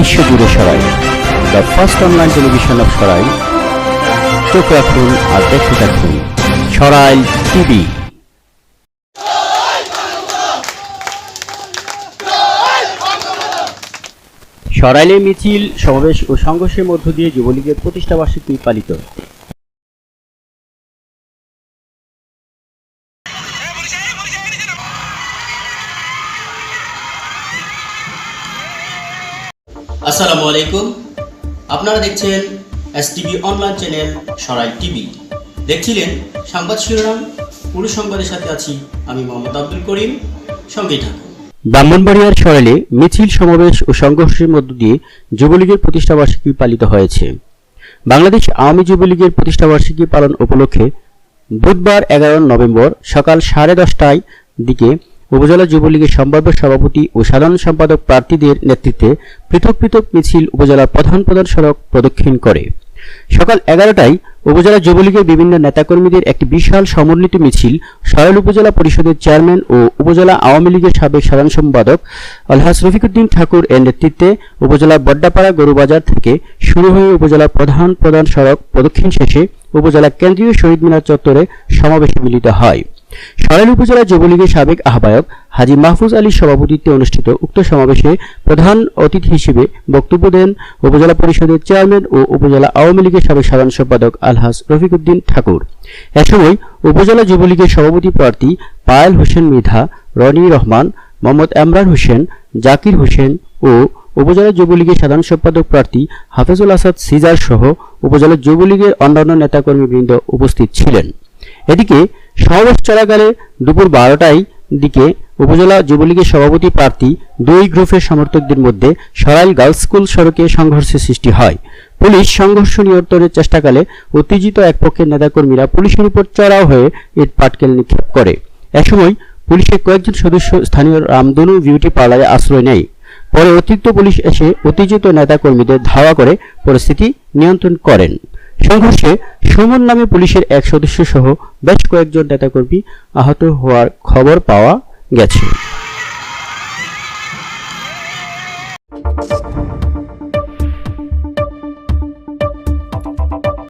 বিশ্বজুড়ে Sarai. The first online television of Sarai. চোখ রাখুন আর দেখতে থাকুন সরাই টিভি। সরাইলে মিছিল, সমাবেশ ও সংঘর্ষের মধ্য দিয়ে যুবলীগের প্রতিষ্ঠাবার্ষিকী পালিত। আসসালামু আলাইকুম। আপনারা দেখছেন S TV online channel Sarai TV. দেখছিলেন সংবাদ শিরোনাম, পুরো সংবাদের সাথে আছি আমি মোহাম্মদ আব্দুল করিম। সঙ্গেই থাকুন। ব্রাহ্মণবাড়িয়ার সরাইলে মিছিল, সমাবেশ ও সংঘর্ষের মধ্য দিয়ে যুবলীগের প্রতিষ্ঠা বার্ষিকী পালিত হয়েছে। বাংলাদেশ আওয়ামী যুবলীগের প্রতিষ্ঠা বার্ষিকী পালন উপলক্ষে বুধবার এগারো নভেম্বর সকাল সাড়ে দশটায় দিকে উপজেলা যুবলীগের সম্ভাব্য সভাপতি ও সাধারণ সম্পাদক প্রার্থীদের নেতৃত্বে পৃথক পৃথক মিছিল উপজেলার প্রধান প্রধান সড়ক প্রদক্ষিণ করে। সকাল এগারোটায় উপজেলা যুবলীগের বিভিন্ন নেতাকর্মীদের একটি বিশাল সমন্বিত মিছিল সরাইল উপজেলা পরিষদের চেয়ারম্যান ও উপজেলা আওয়ামী লীগের সাবেক সাধারণ সম্পাদক আলহাজ রফিকুদ্দিন ঠাকুর এর নেতৃত্বে উপজেলার বড্ডাপাড়া গরুবাজার থেকে শুরু হয়ে উপজেলার প্রধান প্রধান সড়ক প্রদক্ষিণ শেষে উপজেলা কেন্দ্রীয় শহীদ মিনার চত্বরে সমাবেশে মিলিত হয়। সরাইল উপজেলা যুবলীগের সাবেক আহ্বায়ক হাজী মাহফুজ আলীর সভাপতিত্বে অনুষ্ঠিত উক্ত সমাবেশে প্রধান অতিথি হিসেবে বক্তব্য দেন উপজেলা পরিষদের চেয়ারম্যান ও উপজেলা আওয়ামী লীগের সাবেক সাধারণ সম্পাদক আলহাজ রফিকুদ্দিন ঠাকুর। এ সময় উপজেলা যুবলীগের সভাপতি প্রার্থী পায়েল হোসেন মৃধা, রনি রহমান, মোহাম্মদ এমরান হোসেন, জাকির হোসেন ও উপজেলা যুবলীগের সাধারণ সম্পাদক প্রার্থী হাফেজুল আসাদ সিজার সহ উপজেলা যুবলীগের অন্যান্য নেতাকর্মীবৃন্দ উপস্থিত ছিলেন। এদিকে সমাবেশ চলাকালে দুপুর বারোটায় দিকে উপজেলা যুবলীগের সভাপতি প্রার্থী দুই গ্রুপের সমর্থকদের মধ্যে সরাইল গার্লস স্কুল সড়কে সংঘর্ষের সৃষ্টি হয়। পুলিশ সংঘর্ষ নিয়ন্ত্রণের চেষ্টাকালে উত্তেজিত এক পক্ষের নেতাকর্মীরা পুলিশের উপর চড়াও হয়ে ইট পাটকেল নিক্ষেপ করে। এসময় পুলিশের কয়েকজন সদস্য স্থানীয় রামধনু বিউটি পার্লারে আশ্রয় নেয়। পরে অতিরিক্ত পুলিশ এসে উত্তেজিত নেতাকর্মীদের ধাওয়া করে পরিস্থিতি নিয়ন্ত্রণ করেন। সংঘর্ষে সুমন নামে পুলিশের এক সদস্য সহ বেশ কয়েকজন নেতাকর্মী আহত হওয়ার খবর পাওয়া গেছে।